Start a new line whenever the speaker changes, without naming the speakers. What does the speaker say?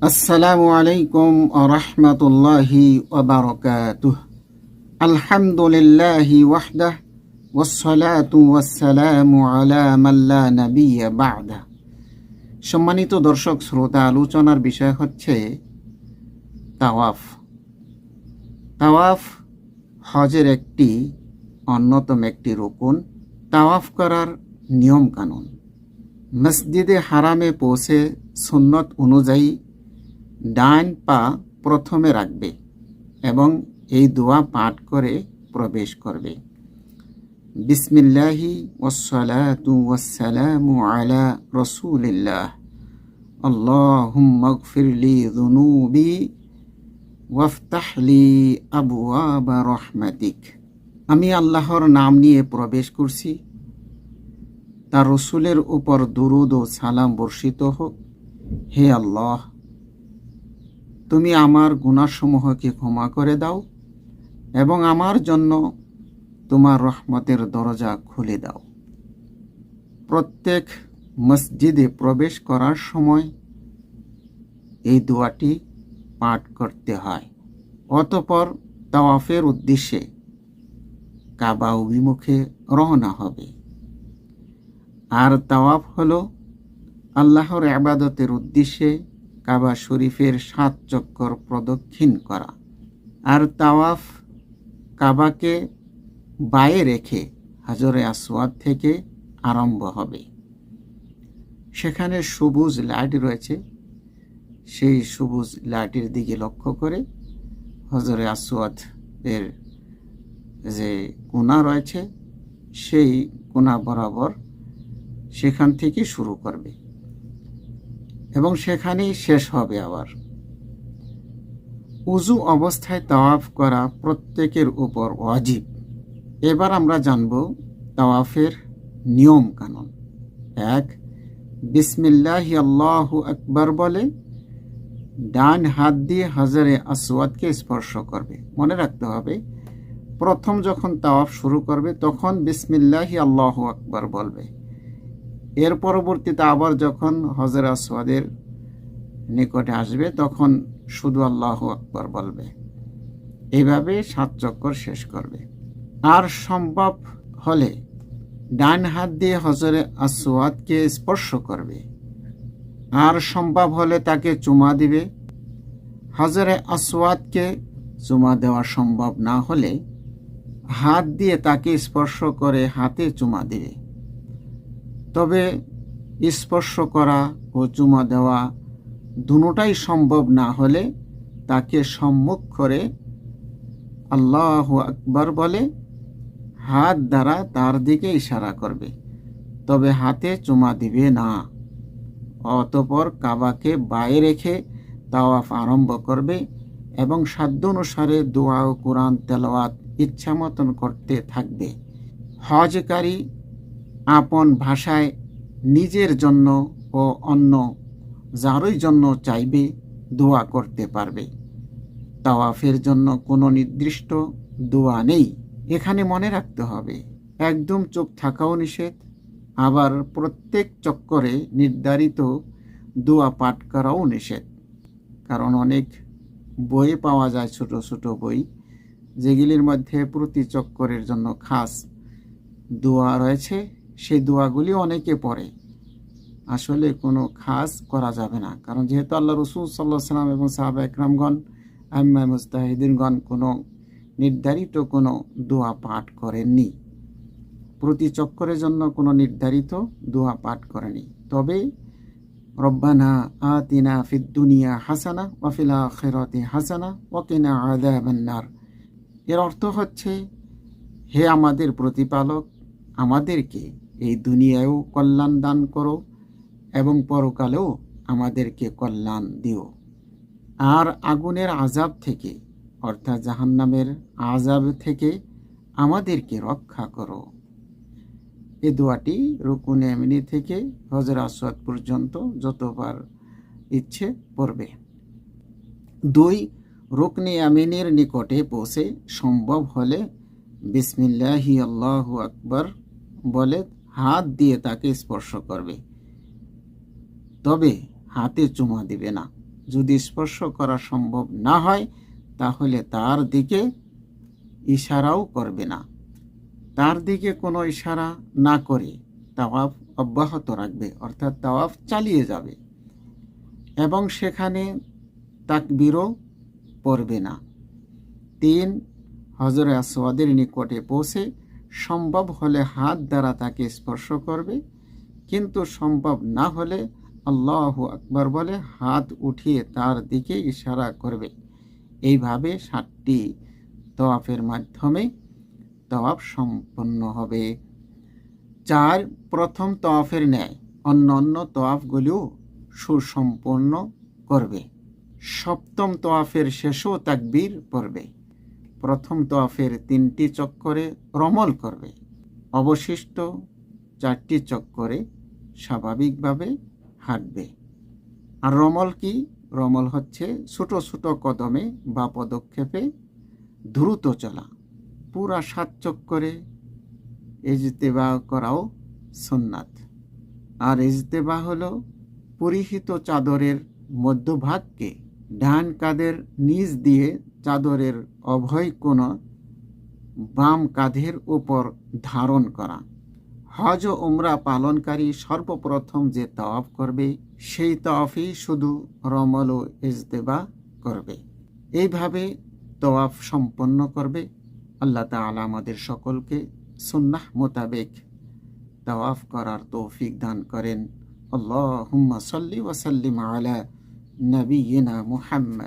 আসসালামু আলাইকুম রহমতুল্লাহি আলহামদুলিল্লাহি ওয়াহদাহ সম্মানিত দর্শক, শ্রোতা, আলোচনার বিষয় হচ্ছে তাওয়াফ। তাওয়াফ হজের একটি অন্যতম একটি রোকন। তাওয়াফ করার নিয়ম কানুন। মসজিদে হারামে পৌঁছে সুন্নত অনুযায়ী ডান পা প্রথমে রাখবে এবং এই দোয়া পাঠ করে প্রবেশ করবে। বিসমিল্লাহি ওয়াসসালামু আলা রসুলিল্লাহ। আল্লাহুম্মা গফিরলি যুনুবি ওয়াফতাহলি আবওয়াবা রহমাতিক। আমি আল্লাহর নাম নিয়ে প্রবেশ করছি। তার রসুলের উপর দুরুদ ও সালাম বর্ষিত হোক। হে আল্লাহ তুমি আমার গুণাসমূহকে ক্ষমা করে দাও এবং আমার জন্য তোমার রহমতের দরজা খুলে দাও। প্রত্যেক মসজিদে প্রবেশ করার সময় এই দোয়াটি পাঠ করতে হয়। অতপর তাওয়াফের উদ্দেশ্যে কাবা অভিমুখে রওনা হবে। আর তাওয়াফ হলো আল্লাহর আবাদতের উদ্দেশ্যে কাবা শরীফের সাত চক্কর প্রদক্ষিণ করা। আর তাওয়াফ কাবাকে বায়ে রেখে হাজরে আসওয়াদ থেকে আরম্ভ হবে। সেখানে সবুজ লাইট রয়েছে। সেই সবুজ লাইটের দিকে লক্ষ্য করে হজরে আসওয়াদ এর যে কোনা রয়েছে, সেই কোনা বরাবর সেখান থেকে শুরু করবে। এবং সেখানেই শেষ হবে আবার। উজু অবস্থায় তাওয়াফ করা প্রত্যেকের উপর ওয়াজিব। এবার আমরা জানব তাওয়াফের নিয়ম কানুন। এক, বিসমিল্লাহ আল্লাহু আকবার বলে, ডান হাত দিয়ে হাজারে আসওয়াদকে স্পর্শ করবে। মনে রাখতে হবে, প্রথম যখন তাওয়াফ শুরু করবে তখন বিসমিল্লাহি আল্লাহ আকবার বলবে। এর পরবর্তীতে আবার যখন হজর আসওয়াদের নিকটে আসবে, তখন শুধু আল্লাহ আকবর বলবে। এভাবে সাত চক্কর শেষ করবে। আর সম্ভব হলে ডান হাত দিয়ে হজরে আসওয়াদকে স্পর্শ করবে। আর সম্ভব হলে তাকে চুমা দিবে। হজরে আসওয়াদকে চুমা দেওয়া সম্ভব না হলে হাত দিয়ে তাকে স্পর্শ করে হাতে চুমা দিবে। তবে স্পর্শ করা ও চুমা দেওয়া দুটাই সম্ভব না হলে তাকে সম্মুখ করে আল্লাহ আকবর বলে, হাত দ্বারা তার দিকে ইশারা করবে, তবে হাতে চুমা দিবে না। অতপর কাবাকে বায়ে রেখে তাওয়াফ আরম্ভ করবে এবং সাধ্য অনুসারে দোয়া ও কোরআন তেলাওয়াত ইচ্ছা মতন করতে থাকবে। হজকারী আপন ভাষায় নিজের জন্য ও অন্য যারই জন্য চাইবে দোয়া করতে পারবে। তাওয়াফের জন্য কোনো নির্দিষ্ট দোয়া নেই। এখানে মনে রাখতে হবে, একদম চোখ থাকাও নিষেধ, আবার প্রত্যেক চক্করে নির্ধারিত দোয়া পাঠ করাও নিষেধ। কারণ অনেক বই পাওয়া যায়, ছোট ছোট বই, যেগুলির মধ্যে প্রতি চক্করের জন্য খাস দোয়া রয়েছে। সেই দোয়াগুলি অনেকে পড়ে। আসলে কোনো খাস করা যাবে না। কারণ যেহেতু আল্লাহ রসুল সাল্লাহ সাল্লাম এবং সাহাবা একরামগণ, আম্মা মুস্তাহিদিনগণ কোনো নির্ধারিত কোনো দোয়া পাঠ করেননি। প্রতি চক্করের জন্য কোনো নির্ধারিত দোয়া পাঠ করেনি তবে রব্বানা আতিনা ফিদ দুনিয়া হাসানা ওয়াফিলা খেরতে হাসানা ওয়াকিনা আদাবান্নার এর অর্থ হচ্ছে, হে আমাদের প্রতিপালক, আমাদেরকে এই দুনিয়ায়ও কল্যাণ দান করো এবং পরকালেও আমাদেরকে কল্যাণ দিও। আর আগুনের আজাব থেকে, অর্থাৎ জাহান্নামের আজাব থেকে আমাদেরকে রক্ষা করো। এ দোয়াটি রুকুন এমিনি থেকে হজর আসওয়াদ পর্যন্ত যতবার ইচ্ছে পড়বে দুই, রুকনি আমিনের নিকটে পৌঁছে সম্ভব হলে বিসমিল্লাহি আল্লাহ আকবর বলে হাত দিয়ে তাকে স্পর্শ করবে। তবে হাতে চুমা দিবে না। যদি স্পর্শ করা সম্ভব না হয়, তাহলে তার দিকে ইশারাও করবে না। তার দিকে কোনো ইশারা না করে তাওয়াফ অব্যাহত রাখবে, অর্থাৎ তাওয়াফ চালিয়ে যাবে এবং সেখানে তাকবিরও পড়বে না। তিন হজরে আসওয়াদের নিকটে পৌঁছে সম্ভব হলে হাত দ্বারা তাকে স্পর্শ করবে, কিন্তু সম্ভব না হলে আল্লাহ আকবর বলে হাত উঠিয়ে তার দিকে ইশারা করবে। এইভাবে সাতটি তওয়াফের মাধ্যমে তওয়াফ সম্পন্ন হবে। চার, প্রথম তওয়াফের ন্যায় অন্য অন্য তওয়াফগুলিও সুসম্পন্ন করবে। সপ্তম তওয়াফের শেষও তাকবীর পড়বে। প্রথম তওয়াফের তিনটি চক্করে রমল করবে। অবশিষ্ট চারটি চক্করে স্বাভাবিকভাবে হাঁটবে। আর রমল কি? রমল হচ্ছে ছোট ছোট কদমে বা পদক্ষেপে দ্রুত চলা। পুরা সাত চক্করে ইজতেবা করাও সুন্নাত। আর ইজতেবা হলো পরিহিত চাদরের মধ্যভাগকে ডান কাঁধের নিচ দিয়ে চাদরের অভয় কোণ বাম কাঁধের উপর ধারণ করা। হজ ও উমরা পালনকারী সর্বপ্রথম যে তওয়াফ করবে, সেই তওয়াফই শুধু রমল ও ইজতেবা করবে। এইভাবে তওয়াফ সম্পন্ন করবে। আল্লাহ তাআলা আমাদের সকলকে সুন্নাহ মোতাবেক তওয়াফ করার তৌফিক দান করেন। আল্লাহুম্মা সাল্লি ওয়া সাল্লিম আলা নবিয়িনা মুহাম্মদ।